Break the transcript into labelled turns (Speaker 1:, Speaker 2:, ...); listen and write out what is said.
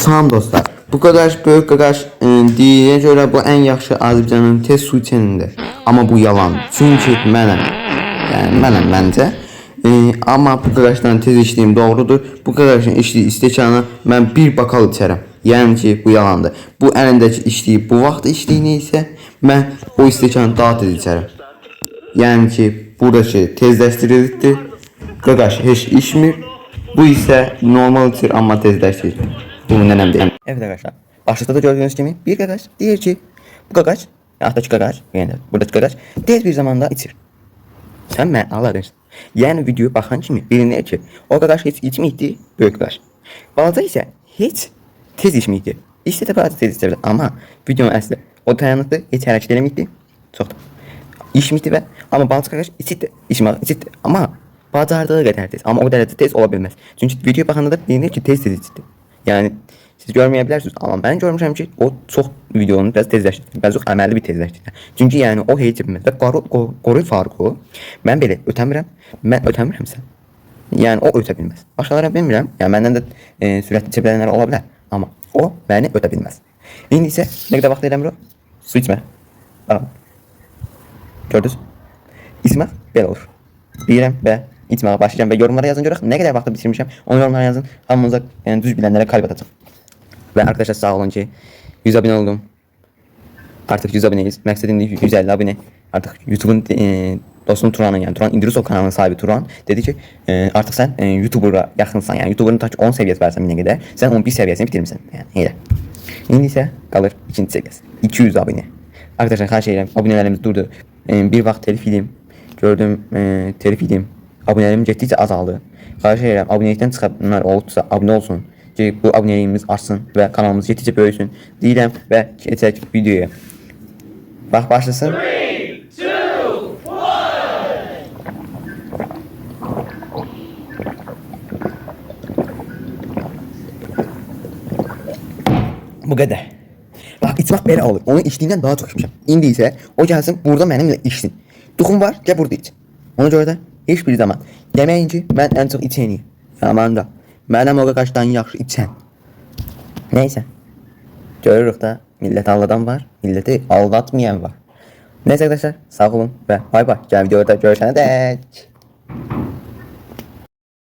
Speaker 1: Salam dostlar. Bu Qaqaş böyük Qaqaş e, deyilənə görə bu ən yaxşı Azərbaycanın tez su içənidir. Amma bu yalan. Çünki mənəm. Yəni mənəm məncə. E, amma bu Qaqaşdan tez içdiyim doğrudur. Bu Qaqaşın içdiyi stəkanı mən bir bakal içərəm. Yəni ki, bu yalandır. Bu əlindəki içdiyi bu vaxt içdiyini isə mən o stəkanı daha tez içərəm. Yəni ki, buradakı tezləşdirildi. Qaqaş heç içmir. Bu isə normal içir amma tezləşdirir. Bu nənəm deyəm. Evet arkadaşlar. Başlıkta da gördüğünüz gibi bir gagaç diğer ki bu gagaç alttaki gagaç yani buradaki gagaç tez bir zamanda içir. Sen ben anladın. Yani videoyu bakan kimi bilinir ki o gagaç hiç içmeydi büyük gagaç. Bazı ise hiç tez içmeydi. İşte de bazı tez içebilir ama videonun aslı o dayanıklı hiç hareket edemeydi. Çok da. Ve ama bazı gagaç içti. İçmek içti ama bazılarda da kadar tez ama o derece tez olabilmez. Çünkü video bakanda da bilinir ki tez tez içti. Yani siz görmeyebilirsiniz ama ben görmüşəm ki o çok videonu biraz tezləşdirdi. Biraz çox əməlli bir tezləşdirdi. Çünki yəni o. Və qoru qo- qoru farqı mən belə ötəmirəm. Mən ötəmirəmsə. Yəni o ötə bilməz. Başqaları bilmirəm. Yəni məndən də e, sürətli içə bilənlər ola bilər. O məni ötə bilməz. İndi isə nə qədər vaxt eləmir o? Su içmə. Gördünüz? İçmək belə olur. Deyirəm və içməyə başlayacağım və yorumlara yazın görək nə qədər vaxtı bitirmişəm. Onu yorumlara yazın. Hamınıza yəni, düz bilənlərə kalp atacağım. Ve arkadaşlar sağ olun ki 100 abone oldum. Artık 100 aboneyiz. Maksadım değil 150 abone. Artık YouTube'un e, dostum Turan'ın yani Turan İdrisov kanalının sahibi Turan dedi ki e, artık sen e, YouTuber'a yakınsan yani YouTuber'ın taç 10 seviyesi versen yine gider. Sen 11 seviyesini bitirmişsin yani öyle. İndi ise kalır ikinci seviyesi. 200 abone. Arkadaşlar her şeyle abonelerimiz durdu. E, bir vaxt telif idim. Gördüm e, telif idim. Abonelerim getdikcə azaldı. Xahiş edirəm abonelikdən çıxanlar olubsa abunə olsun ki bu abunəliyimiz artsın və kanalımız getdikcə böyüsün. Deyirəm və keçək videoya. Bax başlasın. Bu qədər. Bax içmək belə olur. Onu içdiyimdən daha çox içmişəm. İndi isə o gəlsin burada mənimlə içsin. Duxum var, gəl burada iç. Ona görə də heç bir zaman deməyin ki, mən ən çox içəniyim. Yaman da. Mənəm o qaçdan yaxşı içən. Neysə. Görürük də millət aldadan var, milləti aldatmayan var. Neyse arkadaşlar sağ olun ve bay bay. Gel videoda görüşene dek.